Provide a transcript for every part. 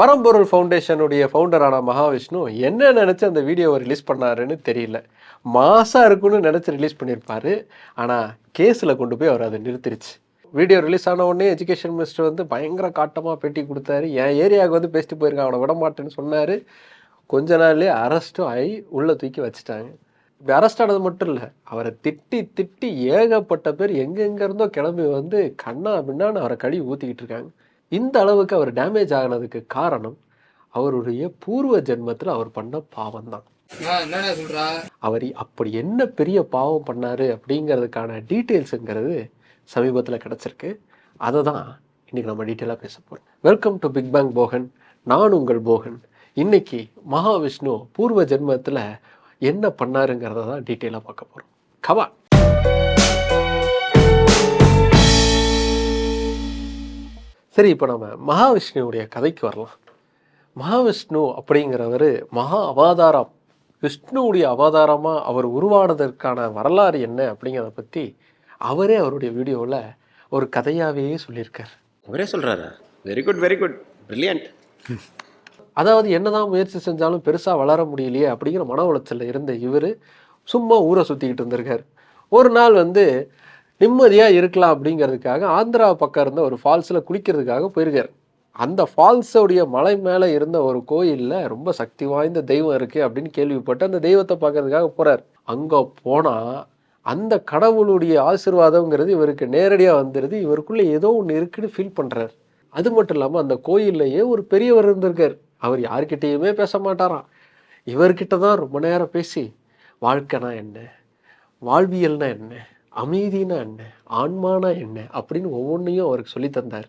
பரம்பொருள் ஃபவுண்டேஷனுடைய ஃபவுண்டரான மகாவிஷ்ணு என்ன நினச்சி அந்த வீடியோவை ரிலீஸ் பண்ணாருன்னு தெரியல. மாசாக இருக்குன்னு நினச்சி ரிலீஸ் பண்ணியிருப்பாரு ஆனால் கேஸில் கொண்டு போய் அவர் அதை நிறுத்திருச்சு. வீடியோ ரிலீஸ் ஆன உடனே எஜுகேஷன் மினிஸ்டர் வந்து பயங்கர காட்டமாக பேட்டி கொடுத்தாரு. என் ஏரியாவுக்கு வந்து பேசிட்டு போயிருக்கான் அவனை விட மாட்டேன்னு சொன்னார். கொஞ்ச நாள்லேயே அரெஸ்ட்டும் ஆகி உள்ளே தூக்கி வச்சுட்டாங்க. இப்படி அரெஸ்ட் ஆனது மட்டும் இல்லை அவரை திட்டி திட்டி ஏகப்பட்ட பேர் எங்கெங்கேருந்தோ கிளம்பி வந்து கண்ணா பின்னான்னு அவரை கழுவி ஊற்றிக்கிட்டு இருக்காங்க. இந்த அளவுக்கு அவர் டேமேஜ் ஆகினதுக்கு காரணம் அவருடைய பூர்வ ஜென்மத்தில் அவர் பண்ண பாவம் தான் அவர் அப்படி என்ன பெரிய பாவம் பண்ணாரு அப்படிங்கிறதுக்கான டீட்டெயில்ஸுங்கிறது சமீபத்தில் கிடச்சிருக்கு. அதை தான் இன்னைக்கு நம்ம டீட்டெயிலாக பேச போகிறோம் welcome to big bang Bogan நான் உங்கள் போகன். இன்னைக்கு மகாவிஷ்ணு பூர்வ ஜென்மத்தில் என்ன பண்ணாருங்கிறத தான் டீட்டெயிலாக பார்க்க போகிறோம் கவா சரி இப்போ நம்ம மகாவிஷ்ணுவுடைய கதைக்கு வரலாம். மகாவிஷ்ணு அப்படிங்கிறவர் மகா அவதாரம். விஷ்ணுவுடைய அவதாரமாக அவர் உருவானதற்கான வரலாறு என்ன அப்படிங்கிறத பற்றி அவரே அவருடைய வீடியோவில் ஒரு கதையாகவே சொல்லியிருக்கார். அவரே சொல்றாரா? Very good very good brilliant அதாவது என்னதான் முயற்சி செஞ்சாலும் பெருசாக வளர முடியலையே அப்படிங்கிற மன உளைச்சலில் இருந்த இவர் சும்மா ஊரை சுற்றிக்கிட்டு இருந்திருக்கார். ஒரு நாள் வந்து நிம்மதியாக இருக்கலாம் அப்படிங்கிறதுக்காக ஆந்திரா பக்கம் இருந்த ஒரு ஃபால்ஸில் குளிக்கிறதுக்காக போயிருக்கார். அந்த ஃபால்ஸோடைய மலை மேலே இருந்த ஒரு கோயிலில் ரொம்ப சக்தி வாய்ந்த தெய்வம் இருக்குது அப்படின்னு கேள்விப்பட்டு அந்த தெய்வத்தை பார்க்கறதுக்காக போகிறார் அங்கே போனால் அந்த கடவுளுடைய ஆசிர்வாதம்ங்கிறது இவருக்கு நேரடியாக வந்துடுது இவருக்குள்ளே ஏதோ ஒன்று இருக்குன்னு ஃபீல் பண்ணுறார் அது மட்டும் இல்லாமல் அந்த கோயில்லையே ஒரு பெரியவர் இருந்திருக்கார். அவர் யார்கிட்டேயுமே பேச மாட்டாராம். இவர்கிட்ட தான் ரொம்ப நேரம் பேசி வாழ்க்கைனா என்ன? வாழ்வியல்னா என்ன? அமைதினா என்ன? ஆன்மானா என்ன? அப்படின்னு ஒவ்வொன்றையும் அவருக்கு சொல்லி தந்தார்.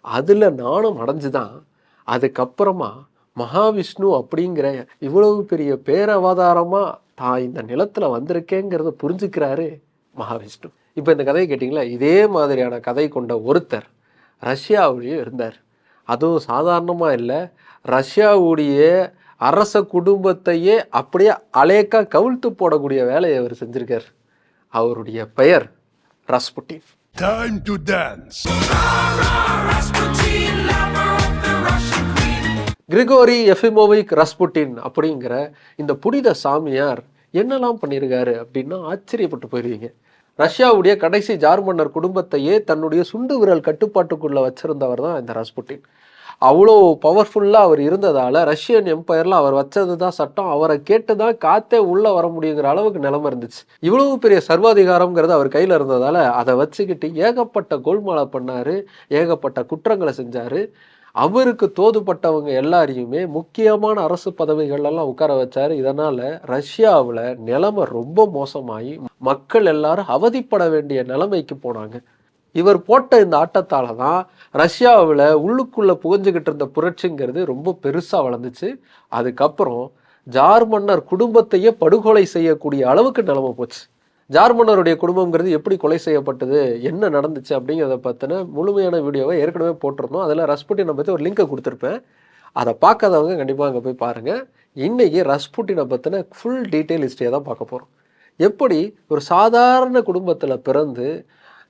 அதில் நானும் அடைஞ்சு தான் அதுக்கப்புறமா மகாவிஷ்ணு அப்படிங்கிற இவ்வளவு பெரிய பேரவாதாரமாக தான் இந்த நிலத்தில் வந்திருக்கேங்கிறத புரிஞ்சுக்கிறாரு மகாவிஷ்ணு. இப்போ இந்த கதையை கேட்டிங்களா? இதே மாதிரியான கதை கொண்ட ஒருத்தர் ரஷ்யாவிலேயும் இருந்தார். அதுவும் சாதாரணமாக இல்லை. ரஷ்யாவுடைய அரச குடும்பத்தையே அப்படியே அலேக்கா கவிழ்த்து போடக்கூடிய வேலையை அவர் செஞ்சுருக்கார். அவருடைய பெயர் Rasputin Time to dance. Grigori Yefimovich Rasputin அப்படிங்கிற இந்த புனித சாமியார் என்னெல்லாம் பண்ணியிருக்காரு அப்படின்னா ஆச்சரியப்பட்டு போயிருவீங்க ரஷ்யாவுடைய கடைசி ஜார் மன்னர் குடும்பத்தையே தன்னுடைய சுண்டு விரல் கட்டுப்பாட்டுக்குள்ள வச்சிருந்தவர் தான் இந்த ரஸ்புட்டின். அவ்வளோ பவர்ஃபுல்லாக அவர் இருந்ததால் ரஷ்யன் எம்பையரில் அவர் வச்சது தான் சட்டம். அவரை கேட்டு தான் காத்தே உள்ளே வர முடியுங்கிற அளவுக்கு நிலமை இருந்துச்சு. இவ்வளவு பெரிய சர்வாதிகாரம்ங்கிறது அவர் கையில் இருந்ததால் அதை வச்சுக்கிட்டு ஏகப்பட்ட கோல்மாலை பண்ணார் ஏகப்பட்ட குற்றங்களை செஞ்சார். அவருக்கு தோதுப்பட்டவங்க எல்லாரையுமே முக்கியமான அரசு பதவிகள் எல்லாம் உட்கார வச்சாரு. இதனால ரஷ்யாவில் நிலைமை ரொம்ப மோசமாகி மக்கள் எல்லாரும் அவதிப்பட வேண்டிய நிலைமைக்கு போனாங்க. இவர் போட்ட இந்த ஆட்டத்தால் தான் ரஷ்யாவில் உள்ளுக்குள்ளே புகஞ்சுக்கிட்டு இருந்த புரட்சிங்கிறது ரொம்ப பெருசாக வளர்ந்துச்சு. அதுக்கப்புறம் ஜார் மன்னர் குடும்பத்தையே படுகொலை செய்யக்கூடிய அளவுக்கு நிலமை போச்சு. ஜார் மன்னருடைய குடும்பங்கிறது எப்படி கொலை செய்யப்பட்டது என்ன நடந்துச்சு அப்படிங்கிறத பற்றின முழுமையான வீடியோவை ஏற்கனவே போட்டிருந்தோம். அதில் ரஸ்புட்டினை பற்றி ஒரு லிங்கை கொடுத்துருப்பேன். அதை பார்க்காதவங்க கண்டிப்பாக அங்கே போய் பாருங்கள் இன்றைக்கி ரஸ்புட்டினை பற்றின ஃபுல் டீட்டெயில் ஹிஸ்ட்ரியை தான் பார்க்க போகிறோம் எப்படி ஒரு சாதாரண குடும்பத்தில் பிறந்து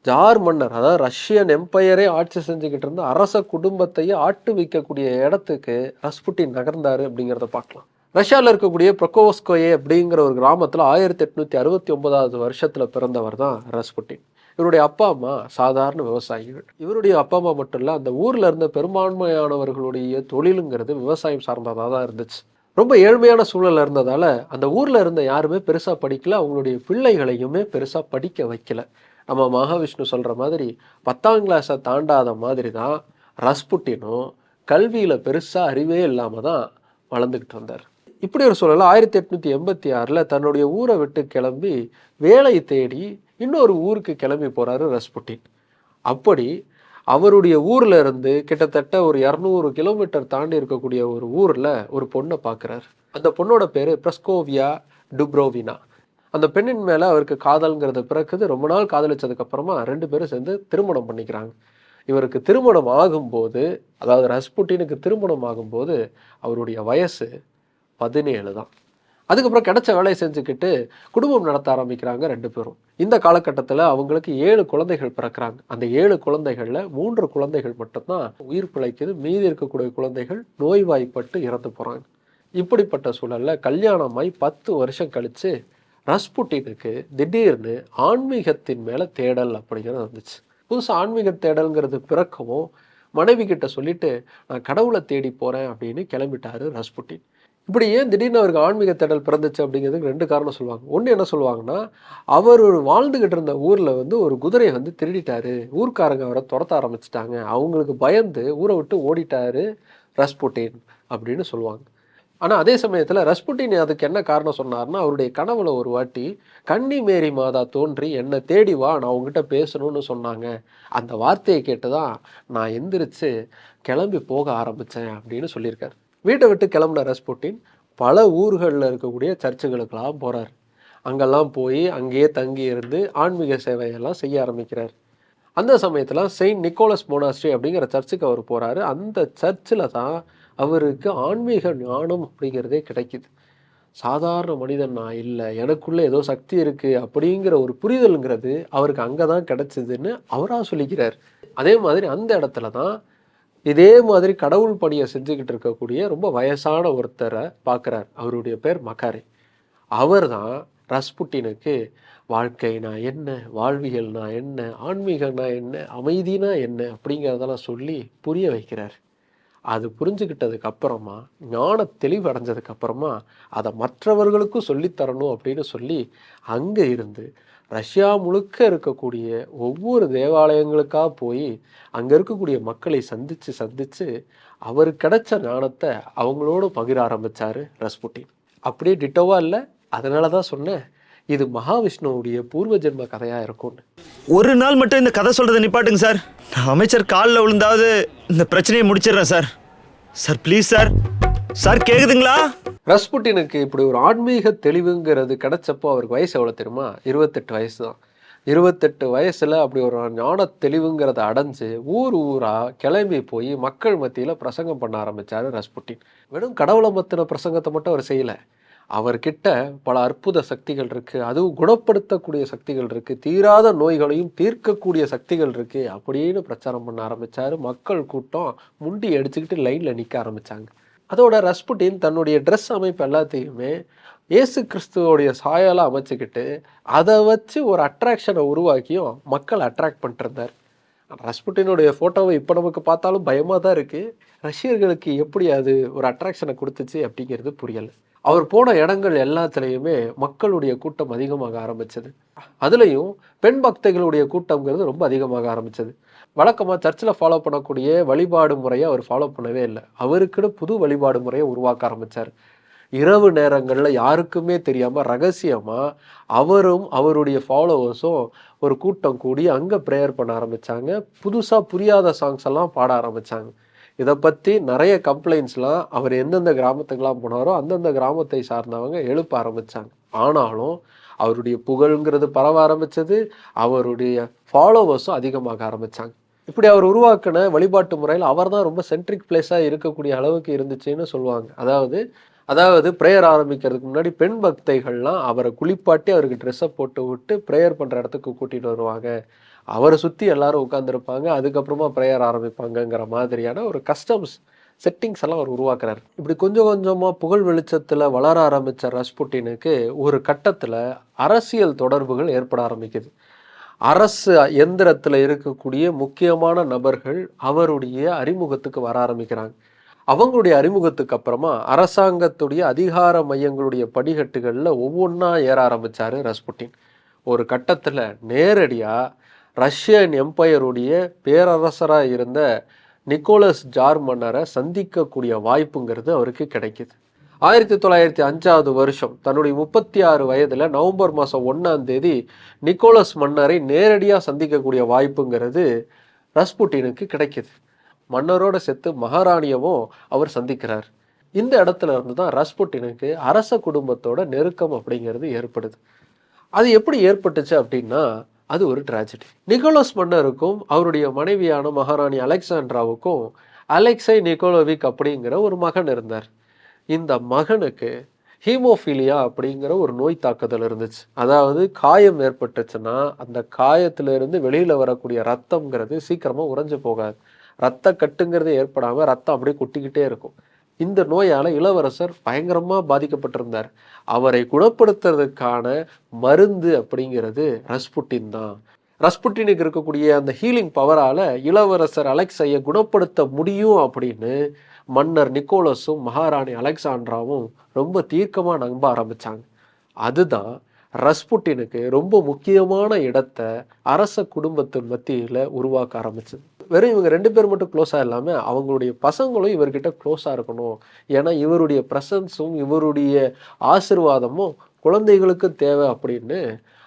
ஜார் மன்னர் அதாவது ரஷ்யன் எம்பையரே ஆட்சி செஞ்சுக்கிட்டு இருந்த அரச குடும்பத்தையே ஆட்டு வைக்கக்கூடிய இடத்துக்கு ரஸ்புட்டின் நகர்ந்தார் அப்படிங்கிறத பார்க்கலாம். ரஷ்யாவில் இருக்கக்கூடிய ப்ரொகோஸ்கோயே அப்படிங்கிற ஒரு கிராமத்தில் ஆயிரத்தி எட்நூற்றி அறுபத்தி ஒன்பதாவது வருஷத்தில் பிறந்தவர் தான் ரஸ்புட்டின். இவருடைய அப்பா அம்மா சாதாரண விவசாயிகள். இவருடைய அப்பா அம்மா மட்டும் இல்லை அந்த ஊரில் இருந்த பெரும்பான்மையானவர்களுடைய தொழிலுங்கிறது விவசாயம் சார்ந்ததாக தான் இருந்துச்சு. ரொம்ப ஏழ்மையான சூழல் இருந்ததால் அந்த ஊரில் இருந்த யாருமே பெருசாக படிக்கல அவங்களுடைய பிள்ளைகளையுமே பெருசாக படிக்க வைக்கல. நம்ம மகாவிஷ்ணு சொல்கிற மாதிரி பத்தாம் கிளாஸை தாண்டாத மாதிரி தான் ரஸ்புட்டினும் கல்வியில் பெருசாக அறிவே இல்லாமல் தான் வளர்ந்துக்கிட்டு வந்தார். இப்படி ஒரு சூழலில் ஆயிரத்தி எட்நூற்றி எண்பத்தி ஆறில் தன்னுடைய ஊரை விட்டு கிளம்பி வேலை தேடி இன்னொரு ஊருக்கு கிளம்பி போகிறாரு ரஸ்புட்டின். அப்படி அவருடைய ஊரில் இருந்து கிட்டத்தட்ட ஒரு இரநூறு கிலோமீட்டர் தாண்டி இருக்கக்கூடிய ஒரு ஊரில் ஒரு பொண்ணை பார்க்குறாரு அந்த பொண்ணோட பேர் பிரஸ்கோவியா டுப்ரோவினா. அந்த பெண்ணின் மேலே அவருக்கு காதல்ங்கிறது பிறக்குது. ரொம்ப நாள் காதலிச்சதுக்கப்புறமா ரெண்டு பேரும் சேர்ந்து திருமணம் பண்ணிக்கிறாங்க. இவருக்கு திருமணம் ஆகும்போது அதாவது ரஸ்புட்டினுக்கு திருமணம் ஆகும்போது அவருடைய வயசு பதினேழு தான். அதுக்கப்புறம் கிடைச்ச வேலையை செஞ்சுக்கிட்டு குடும்பம் நடத்த ஆரம்பிக்கிறாங்க ரெண்டு பேரும். இந்த காலகட்டத்தில் அவங்களுக்கு ஏழு குழந்தைகள் பிறக்கிறாங்க. அந்த ஏழு குழந்தைகளில் மூன்று குழந்தைகள் மட்டும்தான் உயிர் பிழைக்குது. மீதி இருக்கக்கூடிய குழந்தைகள் நோய்வாய்ப்பட்டு இறந்து போகிறாங்க இப்படிப்பட்ட சூழலில் கல்யாணமாய் பத்து வருஷம் கழிச்சு ரஸ்புட்டினுக்கு திடீர்னு ஆன்மீகத்தின் மேலே தேடல் அப்படிங்கிறது வந்துச்சு. புதுசு ஆன்மீக தேடல்ங்கிறது பிறக்கவும் மனைவி கிட்ட சொல்லிட்டு நான் கடவுளை தேடி போகிறேன் அப்படின்னு கிளம்பிட்டாரு ரஸ்புட்டின் இப்படி ஏன் திடீர்னு அவருக்கு ஆன்மீக தேடல் பிறந்துச்சு அப்படிங்கிறதுக்கு ரெண்டு காரணம் சொல்லுவாங்க. ஒன்று என்ன சொல்லுவாங்கன்னா அவர் ஒரு வாழ்ந்துகிட்டு இருந்த ஊரில் வந்து ஒரு குதிரையை வந்து திருடிட்டாரு. ஊர்க்காரங்க அவரை துரத்த ஆரம்பிச்சிட்டாங்க. அவங்களுக்கு பயந்து ஊரை விட்டு ஓடிட்டாரு ரஸ்புட்டின் அப்படின்னு சொல்லுவாங்க. ஆனால் அதே சமயத்தில் ரஸ்புட்டின் அதுக்கு என்ன காரணம் சொன்னார்னா அவருடைய கனவுல ஒரு வாட்டி கன்னி மேரி மாதா தோன்றி என்னை தேடி வா நான் உங்ககிட்ட பேசணும்னு சொன்னாங்க. அந்த வார்த்தையை கேட்டு தான் நான் எந்திரிச்சு கிளம்பி போக ஆரம்பித்தேன் அப்படின்னு சொல்லியிருக்காரு. வீட்டை விட்டு கிளம்புன ரஸ்புட்டின் பல ஊர்களில் இருக்கக்கூடிய சர்ச்சுகளுக்கெல்லாம் போகிறார் அங்கெல்லாம் போய் அங்கேயே தங்கி இருந்து ஆன்மீக சேவையெல்லாம் செய்ய ஆரம்பிக்கிறார். அந்த சமயத்தில் செயின்ட் நிக்கோலஸ் மோனாஸ்ட்ரி அப்படிங்கிற சர்ச்சுக்கு அவர் போகிறாரு அந்த சர்ச்சில் தான் அவருக்கு ஆன்மீக ஞானம் அப்படிங்கிறதே கிடைக்குது. சாதாரண மனிதன் நான் இல்லை எனக்குள்ளே ஏதோ சக்தி இருக்குது அப்படிங்கிற ஒரு புரிதலுங்கிறது அவருக்கு அங்கே தான் கிடச்சிதுன்னு அவராக சொல்லிக்கிறார். அதே மாதிரி அந்த இடத்துல தான் இதே மாதிரி கடவுள் பணியை செஞ்சுக்கிட்டு இருக்கக்கூடிய ரொம்ப வயசான ஒருத்தரை பார்க்குறார். அவருடைய பேர் மக்காரி அவர் தான் ரஸ்புட்டினுக்கு வாழ்க்கைனா என்ன வாழ்வியல்னா என்ன ஆன்மீகம்னா என்ன அமைதினா என்ன அப்படிங்கிறதெல்லாம் சொல்லி புரிய வைக்கிறார். அது புரிஞ்சுக்கிட்டதுக்கு அப்புறமா ஞான தெளிவு அடைஞ்சதுக்கு அப்புறமா அதை மற்றவர்களுக்கும் சொல்லித்தரணும் அப்படின்னு சொல்லி அங்கே இருந்து ரஷ்யா முழுக்க இருக்கக்கூடிய ஒவ்வொரு தேவாலயங்களுக்காக போய் அங்கே இருக்கக்கூடிய மக்களை சந்தித்து சந்தித்து அவர் கிடைச்ச ஞானத்தை அவங்களோட பகிர ஆரம்பித்தார் ரஸ்புட்டின். அப்படியே டிட்டோவாக இல்லை? அதனால தான் சொன்னேன் இது மகாவிஷ்ணுவுடைய பூர்வ ஜென்ம கதையாக இருக்கும்னு ஒரு நாள் மட்டும் இந்த கதை சொல்றதை நிப்பாட்டுங்க சார். நான் அமைச்சர் காலில் விழுந்தாவது இந்த பிரச்சனையை முடிச்சிடுறேன் sir. Sir please sir. Sir கேக்குதுங்களா? ரஸ்புட்டினுக்கு இப்படி ஒரு ஆன்மீக தெளிவுங்கிறது கிடைச்சப்போ அவருக்கு வயசு எவ்வளோ தெரியுமா? இருபத்தெட்டு வயசு தான் இருபத்தெட்டு வயசில் அப்படி ஒரு ஞான தெளிவுங்கிறத அடைஞ்சு ஊர் ஊராக கிளம்பி போய் மக்கள் மத்தியில் பிரசங்கம் பண்ண ஆரம்பித்தார் ரஸ்புட்டின். வெறும் கடவுளை மத்தின பிரசங்கத்தை மட்டும் அவர் செய்யலை. அவர்கிட்ட பல அற்புத சக்திகள் இருக்குது அதுவும் குணப்படுத்தக்கூடிய சக்திகள் இருக்குது தீராத நோய்களையும் தீர்க்கக்கூடிய சக்திகள் இருக்குது அப்படின்னு பிரச்சாரம் பண்ண ஆரம்பித்தார் மக்கள் கூட்டம் முண்டி அடிச்சுக்கிட்டு லைனில் நிற்க ஆரம்பித்தாங்க அதோட ரஸ்புட்டின் தன்னுடைய ட்ரெஸ் அமைப்பு எல்லாத்தையுமே இயேசு கிறிஸ்துவோடைய சாயலாக அமைச்சுக்கிட்டு அதை வச்சு ஒரு அட்ராக்ஷனை உருவாக்கியும் மக்கள் அட்ராக்ட் பண்ணிருந்தார் ரஸ்புட்டினுடைய ஃபோட்டோவை இப்போ நமக்கு பார்த்தாலும் பயமாக தான் இருக்குது ரஷ்யர்களுக்கு எப்படி அது ஒரு அட்ராக்ஷனை கொடுத்துச்சு அப்படிங்கிறது புரியலை. அவர் போன இடங்கள் எல்லாத்துலேயுமே மக்களுடைய கூட்டம் அதிகமாக ஆரம்பித்தது அதுலேயும் பெண் பக்தைகளுடைய கூட்டம்ங்கிறது ரொம்ப அதிகமாக ஆரம்பித்தது வழக்கமாக சர்ச்சில் ஃபாலோ பண்ணக்கூடிய வழிபாடு முறையை அவர் ஃபாலோ பண்ணவே இல்லை. அவருக்குன்னு புது வழிபாடு முறையை உருவாக்க ஆரம்பித்தார் இரவு நேரங்களில் யாருக்குமே தெரியாமல் ரகசியமாக அவரும் அவருடைய ஃபாலோவர்ஸும் ஒரு கூட்டம் கூடி அங்கே ப்ரேயர் பண்ண ஆரம்பித்தாங்க புதுசாக புரியாத சாங்ஸ் எல்லாம் பாட ஆரம்பித்தாங்க இதை பற்றி நிறைய கம்ப்ளைண்ட்ஸ்லாம் அவர் எந்தெந்த கிராமத்துக்கெலாம் போனாரோ அந்தந்த கிராமத்தை சார்ந்தவங்க எழுப்ப ஆரம்பித்தாங்க ஆனாலும் அவருடைய புகழ்ங்கிறது பரவ ஆரம்பித்தது அவருடைய ஃபாலோவர்ஸும் அதிகமாக ஆரம்பித்தாங்க இப்படி அவர் உருவாக்கின வழிபாட்டு முறையில் அவர் தான் ரொம்ப சென்ட்ரிக் பிளேஸாக இருக்கக்கூடிய அளவுக்கு இருந்துச்சுன்னு சொல்லுவாங்க. அதாவது அதாவது ப்ரேயர் ஆரம்பிக்கிறதுக்கு முன்னாடி பெண் பக்தைகள்லாம் அவரை குளிப்பாட்டி அவருக்கு ட்ரெஸ்ஸை போட்டு விட்டு ப்ரேயர் பண்ணுற இடத்துக்கு கூட்டிகிட்டு வருவாங்க. அவரை சுற்றி எல்லாரும் உட்காந்துருப்பாங்க அதுக்கப்புறமா ப்ரேயர் ஆரம்பிப்பாங்கங்கிற மாதிரியான ஒரு கஸ்டம்ஸ் செட்டிங்ஸ் எல்லாம் அவர் உருவாக்குறாரு. இப்படி கொஞ்சம் கொஞ்சமாக புகழ் வெளிச்சத்தில் வளர ஆரம்பித்த ரஸ்புட்டினுக்கு ஒரு கட்டத்தில் அரசியல் தொடர்புகள் ஏற்பட ஆரம்பிக்குது. அரசு எந்திரத்தில் இருக்கக்கூடிய முக்கியமான நபர்கள் அவருடைய அறிமுகத்துக்கு வர ஆரம்பிக்கிறாங்க. அவங்களுடைய அறிமுகத்துக்கு அப்புறமா அரசாங்கத்துடைய அதிகார மையங்களுடைய படிக்கட்டுகளில் ஒவ்வொன்றா ஏற ஆரம்பித்தார் ரஸ்புட்டின். ஒரு கட்டத்தில் நேரடியாக ரஷ்யன் எம்பையருடைய பேரரசராக இருந்த நிக்கோலஸ் ஜார் மன்னரை சந்திக்கக்கூடிய வாய்ப்புங்கிறது அவருக்கு கிடைக்குது. ஆயிரத்தி தொள்ளாயிரத்தி அஞ்சாவது வருஷம் தன்னுடைய முப்பத்தி ஆறு வயதில் நவம்பர் மாதம் ஒன்றாம் தேதி நிக்கோலஸ் மன்னரை நேரடியாக சந்திக்கக்கூடிய வாய்ப்புங்கிறது ரஸ்புட்டினுக்கு கிடைக்குது. மன்னரோட செத்து மகாராணியவும் அவர் சந்திக்கிறார். இந்த இடத்துல இருந்து தான் ரஸ்புட்டினுக்கு அரச குடும்பத்தோட நெருக்கம் அப்படிங்கிறது ஏற்படுது. அது எப்படி ஏற்பட்டுச்சு அப்படின்னா அது ஒரு ட்ராஜடி நிக்கோலஸ் மன்னருக்கும் அவருடைய மனைவியான மகாராணி அலெக்சாண்ட்ராவுக்கும் அலெக்சை நிக்கோலோவிக் அப்படிங்கிற ஒரு மகன் இருந்தார். இந்த மகனுக்கு ஹீமோஃபீலியா அப்படிங்கிற ஒரு நோய் தாக்குதல் இருந்துச்சு. அதாவது காயம் ஏற்பட்டுச்சுன்னா அந்த காயத்திலிருந்து வெளியில் வரக்கூடிய ரத்தம்ங்கிறது சீக்கிரமாக உறைஞ்சு போகாது. ரத்த கட்டுங்கிறது ஏற்படாமல் ரத்தம் அப்படியே கொட்டிக்கிட்டே இருக்கும். இந்த நோயால் இளவரசர் பயங்கரமாக பாதிக்கப்பட்டிருந்தார். அவரை குணப்படுத்துறதுக்கான மருந்து அப்படிங்கிறது ரஸ்புட்டின் தான். ரஸ்புட்டினுக்கு இருக்கக்கூடிய அந்த ஹீலிங் பவரால் இளவரசர் அலெக்ஸையை குணப்படுத்த முடியும் அப்படின்னு மன்னர் நிக்கோலஸும் மகாராணி அலெக்சாண்ட்ராவும் ரொம்ப தீர்க்கமாக நம்ப ஆரம்பித்தாங்க அதுதான் ரஸ்புட்டினுக்கு ரொம்ப முக்கியமான இடத்த அரச குடும்பத்தின் மத்தியில் உருவாக்க ஆரம்பிச்சது. வெறும் இவங்க ரெண்டு பேர் மட்டும் க்ளோஸாக இல்லாமல் அவங்களுடைய பசங்களும் இவர்கிட்ட க்ளோஸாக இருக்கணும். ஏன்னா இவருடைய ப்ரெசன்ஸும் இவருடைய ஆசிர்வாதமும் குழந்தைகளுக்கு தேவை அப்படின்னு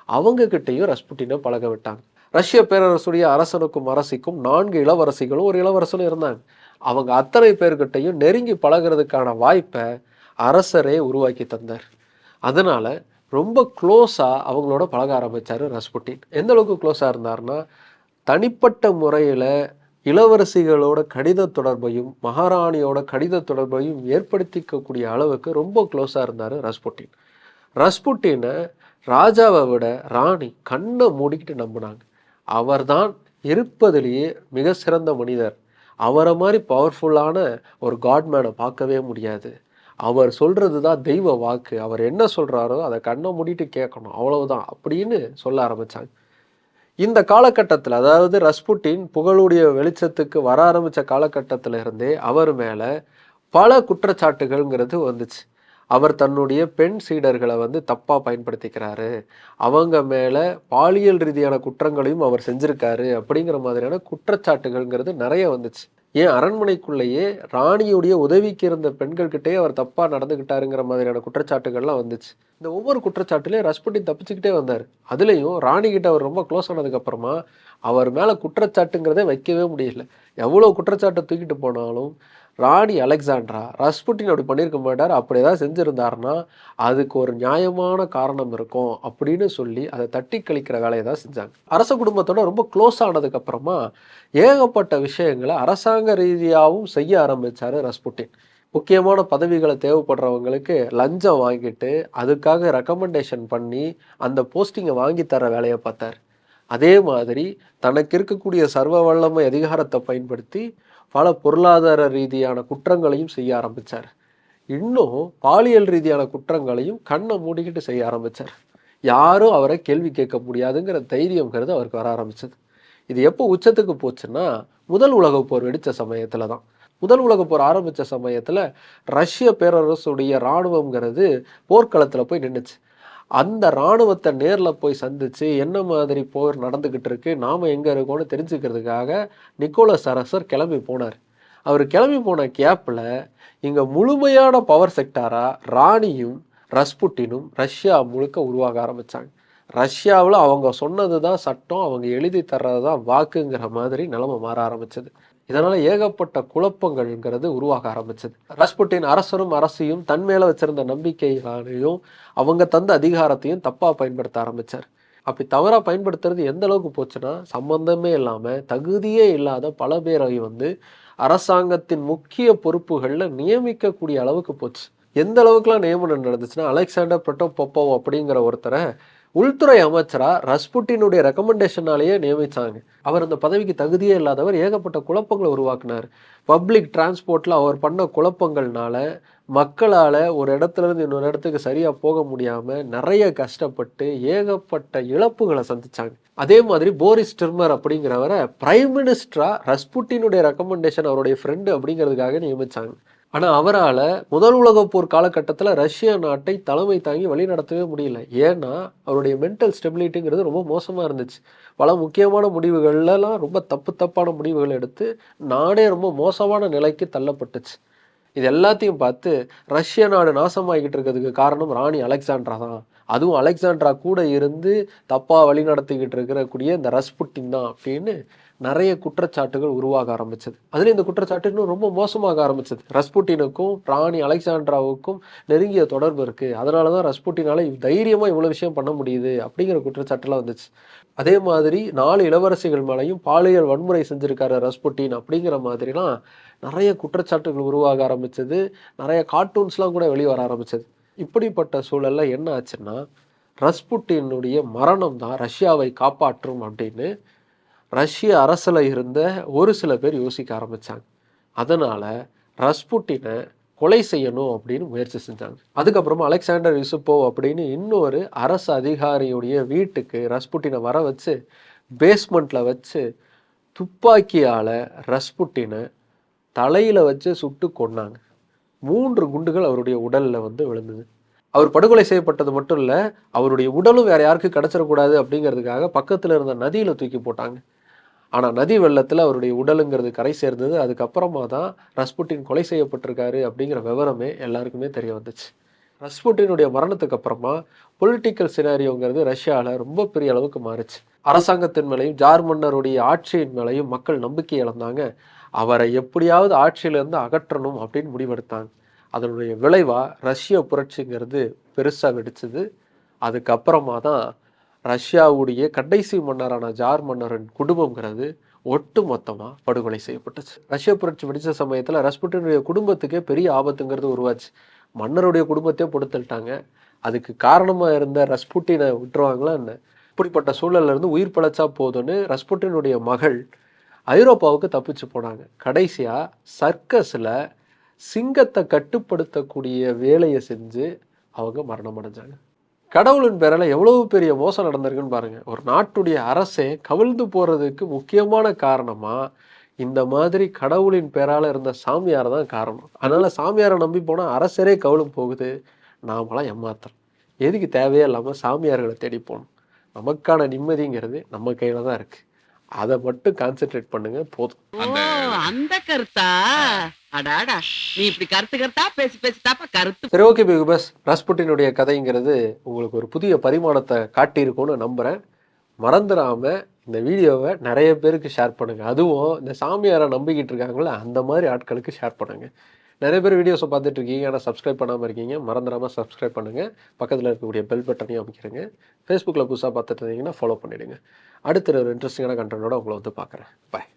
அவங்க கிட்டேயும் ரஸ்புட்டினை பழக விட்டாங்க. ரஷ்ய பேரரசுடைய அரசனுக்கும் அரசிக்கும் நான்கு இளவரசிகளும் ஒரு இளவரசனும் இருந்தாங்க. அவங்க அத்தனை பேர்கிட்டையும் நெருங்கி பழகுறதுக்கான வாய்ப்பை அரசரே உருவாக்கி தந்தார். அதனால் ரொம்ப க்ளோஸாக அவங்களோட பழக ஆரம்பித்தார் ரஸ்புட்டின். எந்த அளவுக்கு க்ளோஸாக இருந்தாருன்னா தனிப்பட்ட முறையில் இளவரசிகளோட கடித தொடர்பையும் மகாராணியோட கடித தொடர்பையும் ஏற்படுத்திக்கக்கூடிய அளவுக்கு ரொம்ப க்ளோஸாக இருந்தார் ரஸ்புட்டின் ரஸ்புட்டினை ராஜாவை விட ராணி கண்ணை மூடிக்கிட்டு நம்பினாங்க. அவர்தான் இருப்பதிலேயே மிக சிறந்த மனிதர். அவரை மாதிரி பவர்ஃபுல்லான ஒரு காட்மேனை பார்க்கவே முடியாது. அவர் சொல்கிறது தான் தெய்வ வாக்கு. அவர் என்ன சொல்கிறாரோ அதை கண்ணை மூடிட்டு கேட்கணும். அவ்வளவுதான் அப்படின்னு சொல்ல ஆரம்பித்தாங்க இந்த காலகட்டத்தில் அதாவது ரஸ்புட்டின் புகழுடைய வெளிச்சத்துக்கு வர ஆரம்பித்த காலகட்டத்தில் இருந்தே அவர் மேலே பல குற்றச்சாட்டுகள்ங்கிறது வந்துச்சு. அவர் தன்னுடைய பெண் சீடர்களை வந்து தப்பாக பயன்படுத்திக்கிறாரு. அவங்க மேலே பாலியல் ரீதியான குற்றங்களையும் அவர் செஞ்சுருக்காரு அப்படிங்கிற மாதிரியான குற்றச்சாட்டுகள்ங்கிறது நிறைய வந்துச்சு. ஏன் அரண்மனைக்குள்ளேயே ராணியுடைய உதவிக்கு இருந்த பெண்கள்கிட்டயே அவர் தப்பாக நடந்துக்கிட்டாருங்கிற மாதிரியான குற்றச்சாட்டுகள்லாம் வந்துச்சு. இந்த ஒவ்வொரு குற்றச்சாட்டுலேயும் ரஸ்புட்டின் தப்பிச்சுக்கிட்டே வந்தார். அதுலேயும் ராணி அவர் ரொம்ப க்ளோஸ் ஆனதுக்கப்புறமா அவர் மேலே குற்றச்சாட்டுங்கிறதே வைக்கவே முடியல. எவ்வளோ குற்றச்சாட்டை தூக்கிட்டு போனாலும் ராணி அலெக்சாண்ட்ரா ரஸ்புட்டின் அப்படி பண்ணியிருக்க மாட்டார் அப்படி ஏதாவது செஞ்சுருந்தாருன்னா அதுக்கு ஒரு நியாயமான காரணம் இருக்கும் அப்படின்னு சொல்லி அதை தட்டி கழிக்கிற வேலையை தான் செஞ்சாங்க. அரச குடும்பத்தோட ரொம்ப க்ளோஸ் ஆனதுக்கப்புறமா ஏகப்பட்ட விஷயங்களை அரசாங்க ரீதியாகவும் செய்ய ஆரம்பித்தார் ரஸ்புட்டின். முக்கியமான பதவிகளை தேவைப்படுறவங்களுக்கு லஞ்சம் வாங்கிட்டு அதுக்காக ரெக்கமெண்டேஷன் பண்ணி அந்த போஸ்டிங்கை வாங்கி தர வேலையை பார்த்தார். அதே மாதிரி தனக்கு இருக்கக்கூடிய சர்வ வல்லமை அதிகாரத்தை பயன்படுத்தி பல பொருளாதார ரீதியான குற்றங்களையும் செய்ய ஆரம்பித்தார் இன்னும் பாலியல் ரீதியான குற்றங்களையும் கண்ணை மூடிக்கிட்டு செய்ய ஆரம்பித்தார் யாரும் அவரை கேள்வி கேட்க முடியாதுங்கிற தைரியம்ங்கிறது அவருக்கு வர ஆரம்பிச்சது. இது எப்போ உச்சத்துக்கு போச்சுன்னா முதல் உலகப் போர் வெடித்த சமயத்தில் தான். முதல் உலகப் போர் ஆரம்பித்த சமயத்தில் ரஷ்ய பேரரசுடைய இராணுவங்கிறது போர்க்களத்தில் போய் நின்றுச்சு அந்த இராணுவத்தை நேரில் போய் சந்தித்து என்ன மாதிரி போர் நடந்துக்கிட்டு இருக்கு நாம் எங்கே இருக்கோம்னு தெரிஞ்சுக்கிறதுக்காக நிக்கோலஸ் அரசர் கிளம்பி போனார். அவர் கிளம்பி போன கேப்பில் இங்கே முழுமையான பவர் செக்டாராக ராணியும் ரஸ்புட்டினும் ரஷ்யா முழுக்க உருவாக ஆரம்பித்தாங்க ரஷ்யாவில் அவங்க சொன்னது தான் சட்டம் அவங்க எழுதி தர்றது தான் வாக்குங்கிற மாதிரி நிலமை மாற ஆரம்பிச்சது. இதனால் ஏகப்பட்ட குழப்பங்கள்ங்கிறது உருவாக ஆரம்பிச்சது. ராஜ்புட்டின் அரசரும் அரசியும் தன் மேலே வச்சிருந்த நம்பிக்கைகளையும் அவங்க தந்த அதிகாரத்தையும் தப்பாக பயன்படுத்த ஆரம்பிச்சார். அப்படி தவறாக பயன்படுத்துறது எந்த அளவுக்கு போச்சுன்னா சம்பந்தமே இல்லாமல் தகுதியே இல்லாத பல பேரை வந்து அரசாங்கத்தின் முக்கிய பொறுப்புகளில் நியமிக்கக்கூடிய அளவுக்கு போச்சு. எந்த அளவுக்குலாம் நியமனம் நடந்துச்சுன்னா அலெக்சாண்டர் பெட்டோ பொப்போவ் அப்படிங்கிற ஒருத்தரை உள்துறை அமைச்சராக ரஸ்புட்டினுடைய ரெக்கமெண்டேஷனாலேயே நியமித்தாங்க அவர் அந்த பதவிக்கு தகுதியே இல்லாதவர் ஏகப்பட்ட குழப்பங்களை உருவாக்குனார். பப்ளிக் டிரான்ஸ்போர்ட்டில் அவர் பண்ண குழப்பங்கள்னால மக்களால் ஒரு இடத்துல இருந்து இன்னொரு இடத்துக்கு சரியாக போக முடியாமல் நிறைய கஷ்டப்பட்டு ஏகப்பட்ட இழப்புகளை சந்தித்தாங்க அதே மாதிரி போரிஸ் டிர்மர் அப்படிங்கிறவரை பிரைம் மினிஸ்டராக ரஸ்புட்டினுடைய ரெக்கமெண்டேஷன் அவருடைய ஃப்ரெண்டு அப்படிங்கிறதுக்காக நியமித்தாங்க ஆனால் அவரால் முதல் உலகப் போர் காலகட்டத்தில் ரஷ்ய நாட்டை தலைமை தாங்கி வழி நடத்தவே முடியல. ஏன்னா அவருடைய மென்டல் ஸ்டெபிலிட்டிங்கிறது ரொம்ப மோசமாக இருந்துச்சு. பல முக்கியமான முடிவுகள்லாம் ரொம்ப தப்பு தப்பான முடிவுகள் எடுத்து நாடே ரொம்ப மோசமான நிலைக்கு தள்ளப்பட்டுச்சு. இது எல்லாத்தையும் பார்த்து ரஷ்ய நாடு நாசமாகிக்கிட்டு இருக்கிறதுக்கு காரணம் ராணி அலெக்சாண்ட்ரா தான். அதுவும் அலெக்சாண்ட்ரா கூட இருந்து தப்பாக வழி நடத்திக்கிட்டு இருக்கக்கூடிய இந்த ரஸ்புட்டின் தான் அப்படின்னு நிறைய குற்றச்சாட்டுகள் உருவாக ஆரம்பிச்சது. அதில் இந்த குற்றச்சாட்டு இன்னும் ரொம்ப மோசமாக ஆரம்பிச்சது. ரஸ்புட்டினுக்கும் ராணி அலெக்சாண்ட்ராவுக்கும் நெருங்கிய தொடர்பு இருக்குது அதனால தான் ரஸ்புட்டினால தைரியமாக இவ்வளோ விஷயம் பண்ண முடியுது அப்படிங்கிற குற்றச்சாட்டுலாம் வந்துச்சு. அதே மாதிரி நாலு இளவரசிகள் மேலையும் பாலியல் வன்முறை செஞ்சுருக்காரு ரஸ்புட்டின் அப்படிங்கிற மாதிரிலாம் நிறைய குற்றச்சாட்டுகள் உருவாக ஆரம்பிச்சது. நிறைய கார்ட்டூன்ஸ்லாம் கூட வெளியே வர ஆரம்பிச்சது. இப்படிப்பட்ட சூழலில் என்ன ஆச்சுன்னா ரஸ்புட்டினுடைய மரணம் தான் ரஷ்யாவை காப்பாற்றும் அப்படின்னு ரஷ்ய அரசில் இருந்த ஒரு சில பேர் யோசிக்க ஆரம்பித்தாங்க அதனால் ரஸ்புட்டினை கொலை செய்யணும் அப்படின்னு முயற்சி செஞ்சாங்க. அதுக்கப்புறமா அலெக்சாண்டர் யூசுப்போ அப்படின்னு இன்னொரு அரசு அதிகாரியுடைய வீட்டுக்கு ரஸ்புட்டினை வர வச்சு பேஸ்மெண்ட்டில் வச்சு துப்பாக்கியால் ரஸ்புட்டினை தலையில் வச்சு சுட்டு கொன்னாங்க. மூன்று குண்டுகள் அவருடைய உடலில் வந்து விழுந்தது. அவர் படுகொலை செய்யப்பட்டது மட்டும் இல்லை அவருடைய உடலும் வேறு யாருக்கும் கிடச்சிடக்கூடாது அப்படிங்கிறதுக்காக பக்கத்தில் இருந்த நதியில் தூக்கி போட்டாங்க. ஆனால் நதி வெள்ளத்தில் அவருடைய உடலுங்கிறது கரை சேர்ந்தது. அதுக்கப்புறமா தான் ரஸ்புட்டின் கொலை செய்யப்பட்டிருக்காரு அப்படிங்கிற விவரமே எல்லாருக்குமே தெரிய வந்துச்சு. ரஸ்புட்டினுடைய மரணத்துக்கு அப்புறமா பொலிட்டிக்கல் சினாரியோங்கிறது ரஷ்யாவில் ரொம்ப பெரிய அளவுக்கு மாறுச்சு. அரசாங்கத்தின் மேலையும் ஜார் மன்னருடைய ஆட்சியின் மேலையும் மக்கள் நம்பிக்கை இழந்தாங்க. அவரை எப்படியாவது ஆட்சியிலிருந்து அகற்றணும் அப்படின்னு முடிவெடுத்தாங்க. அதனுடைய விளைவாக ரஷ்ய புரட்சிங்கிறது பெருசாக வெடிச்சது. அதுக்கப்புறமா தான் ரஷ்யாவுடைய கடைசி மன்னரான ஜார் மன்னரின் குடும்பங்கிறது ஒட்டு மொத்தமாக படுகொலை செய்யப்பட்டுச்சு. ரஷ்ய புரட்சி படித்த சமயத்தில் ரஸ்புட்டினுடைய குடும்பத்துக்கே பெரிய ஆபத்துங்கிறது உருவாச்சு. மன்னருடைய குடும்பத்தையே பொடுத்துட்டாங்க. அதுக்கு காரணமாக இருந்த ரஸ்புட்டினை விட்டுருவாங்களா என்ன? இப்படிப்பட்ட சூழல்ல இருந்து உயிர் பிழைச்சா போதும்னு ரஸ்புட்டினுடைய மகள் ஐரோப்பாவுக்கு தப்பிச்சு போனாங்க. கடைசியாக சர்க்கஸில் சிங்கத்தை கட்டுப்படுத்தக்கூடிய வேலையை செஞ்சு அவங்க மரணம் அடைஞ்சாங்க கடவுளின் பேரில் எவ்வளவு பெரிய மோசம் நடந்திருக்குன்னு பாருங்கள் ஒரு நாட்டுடைய அரசே கவிழ்ந்து போகிறதுக்கு முக்கியமான காரணமாக இந்த மாதிரி கடவுளின் பேரால் இருந்த சாமியார் தான் காரணம். அதனால் சாமியாரை நம்பி போனால் அரசரே கவுளும் போகுது. நாமெல்லாம் ஏமாத்துறோம் எதுக்கு தேவையே இல்லாமல் சாமியார்களை தேடி போகணும். நமக்கான நிம்மதிங்கிறது நம்ம கையில் தான் இருக்குது அதை மட்டும் கான்சென்ட்ரேட் பண்ணுங்க போதும். அந்த கருத்தா? அடாடா நீ இப்படி கருத்து கருத்தா? பேசி பேசி தாப்பா கருத்து. சரி ஓகே பிக் பாஸ் ரஸ்புட்டினுடைய கதைங்கிறது உங்களுக்கு ஒரு புதிய பரிமாணத்தை காட்டியிருக்கும்னு நம்புகிறேன் மறந்துடாம இந்த வீடியோவை நிறைய பேருக்கு ஷேர் பண்ணுங்க. அதுவும் இந்த சாமியாரை நம்பிக்கிட்டு இருக்காங்களே அந்த மாதிரி ஆட்களுக்கு ஷேர் பண்ணுங்க. நிறைய பேர் வீடியோஸை பார்த்துட்டு இருக்கீங்க. ஆனால் சப்ஸ்கிரைப் பண்ணாமல் இருக்கீங்க. மறந்துடாமல் சப்ஸ்கிரைப் பண்ணுங்கள் பக்கத்தில் இருக்கக்கூடிய பெல் பட்டனையும் அமைக்கிறேங்க. ஃபேஸ்புக்கில் புதுசாக பார்த்துட்டு இருந்தீங்கன்னா ஃபாலோ பண்ணிடுங்க. அடுத்த ஒரு இன்ட்ரெஸ்டிங்கான கண்டென்ட்டோட உங்களை வந்து பார்க்குறேன். பாய்